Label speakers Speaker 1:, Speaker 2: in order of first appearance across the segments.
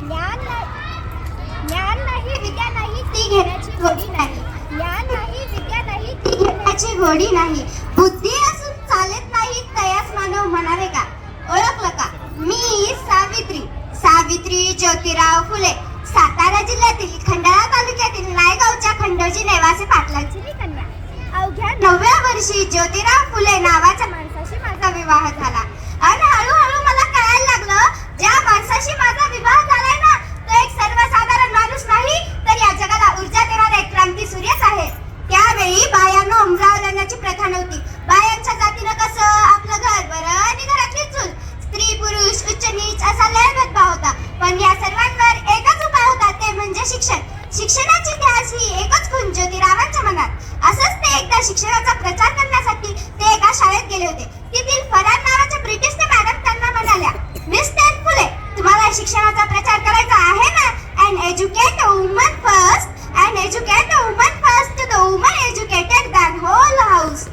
Speaker 1: ज्ञान नाही. ज्ञान नाही विद्या नाही ती घेण्याची घोडी नाही. ज्ञान नाही विद्या नाही ती घेण्याची घोडी नाही. बुद्धी असून चालत नाही तयास मानव म्हणावे का? ओळखलं का? मी सावित्री. सावित्री ज्योतिराव फुले. सातारा जिल्ह्यातील खंडाळा तालुक्यातील नायगावच्या खंडोजी नेवासे पाटलांची कन्या अवघ्या नवव्या वर्षी ज्योतिराव फुले नावाच्या माणसाशी माझा विवाह झाला आणि हळूहळू मला कळायला लागलं ज्या माणसाशी माझा विवाह झालाय ना तो एक सर्वसाधारण माणूस नाही तर या जगाला ऊर्जा देणारा एक क्रांती सूर्यच आहे त्यावेळी बायांना उमराव लग्नाची प्रथा नव्हती बायांच्या जातीनं कसं आपलं घर बरं आणि घरातली चूल स्त्री पुरुष उच्च नीच असा लय भेदभाव होता पण या सर्वांवर एकच उपाय होता ते म्हणजे शिक्षण. शिक्षणाची ध्यास ही एकच खून ज्योतिरावांच्या मनात. असंच ते एकदा शिक्षणाचा प्रचार करण्यासाठी ते एका शाळेत गेले होते. तेथील फरार नावाच्या ब्रिटिश ते मॅडम त्यांना म्हणाल्या मिस्टर फुले तुम्हाला शिक्षणाचा प्रचार करायचा आहे ना? And educate a woman first and educate a woman first the woman educated than whole house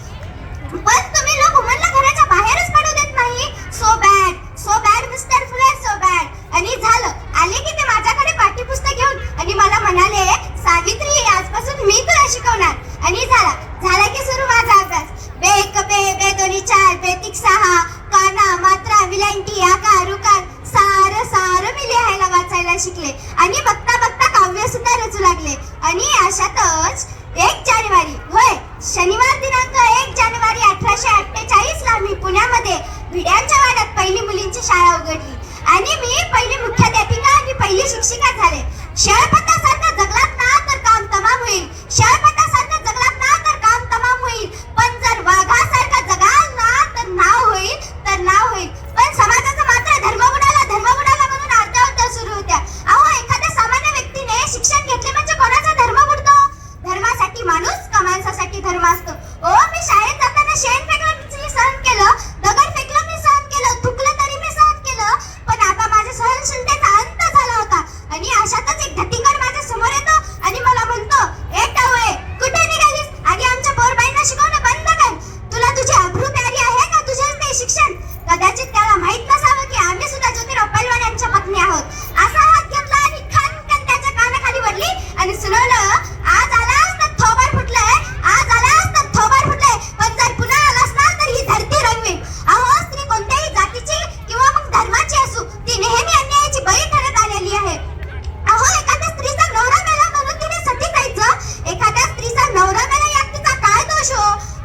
Speaker 1: पण तुम्ही लोक वुमनला घराच्या बाहेरच पडू देत नाही so bad so bad mister Phule so bad आणि झालं आले की ते माझ्याकडे पाठ्यपुस्तक घेऊन आणि मला म्हणाले सावित्री आजपासून मी तुला शिकवणार. आणि झाला. झाला की सुरू माझा अभ्यास. बे एक बे बे दोन्ही चार बे तिक सहा काना मात्रा विलांटी आकार उकार सार सार मी लिहायला वाचायला शिकले. आणि बघता बघता काव्य सुद्धा रचू लागले. आणि अशातच एक जानेवारी होय शनिवार दिनांक एक जानेवारी अठराशे अठ्ठेचाळीस ला मी पुण्यामध्ये भिड्यांच्या वाड्यात पहिली मुलींची शाळा उघडली. आणि मी पहिली मुख्याध्यापिका आणि पहिली शिक्षिका झाले. शेळपटासारखं जगलात ना तर काम तमाम होईल. शेळपटासारखं जगलात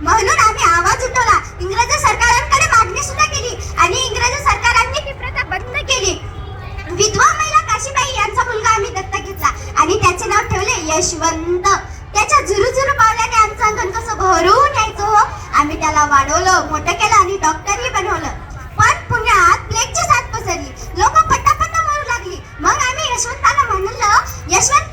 Speaker 1: म्हणून आम्ही आवाज उठवला. इंग्रज सरकारांकडे मागणी सुद्धा केली आणि इंग्रज सरकारांनी ती प्रथा बंद केली. विधवा महिला काशीबाई यांचा मुलगा आम्ही दत्तक घेतला आणि त्याचे नाव ठेवले यशवंत. त्याच्या झुरू पावल्याने आमचं अंगण कसं भरून यायचं हो? आम्ही त्याला वाढवलं मोठं केलं आणि डॉक्टरही बनवलं. पण पुण्यात प्लेगची साथ पसरली. लोक पटापट मरू लागली. मग आम्ही यशवंताला म्हणलं यशवंत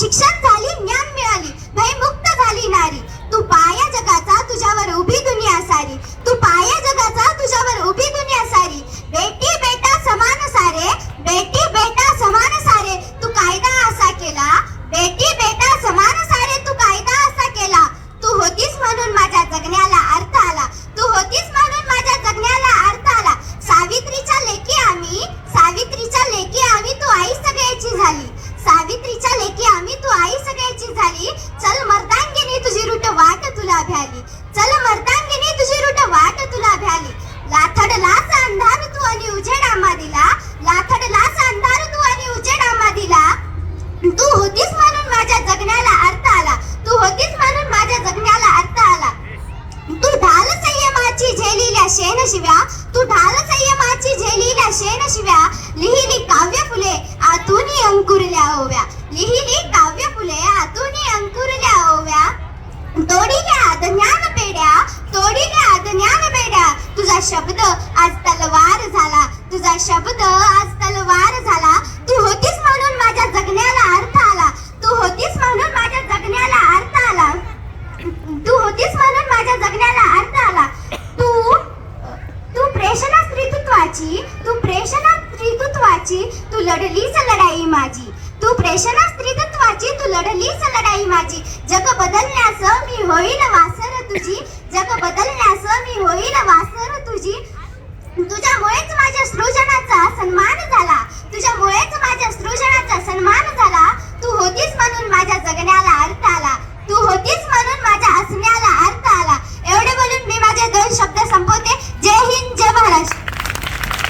Speaker 1: ಶಿಕ್ಷಣ भ्याली चल मर्दांगिनी तुझी रुट वाट तुला भ्याली लाथडला सांधार तू आणि उजेडा दिला। 舍不得啊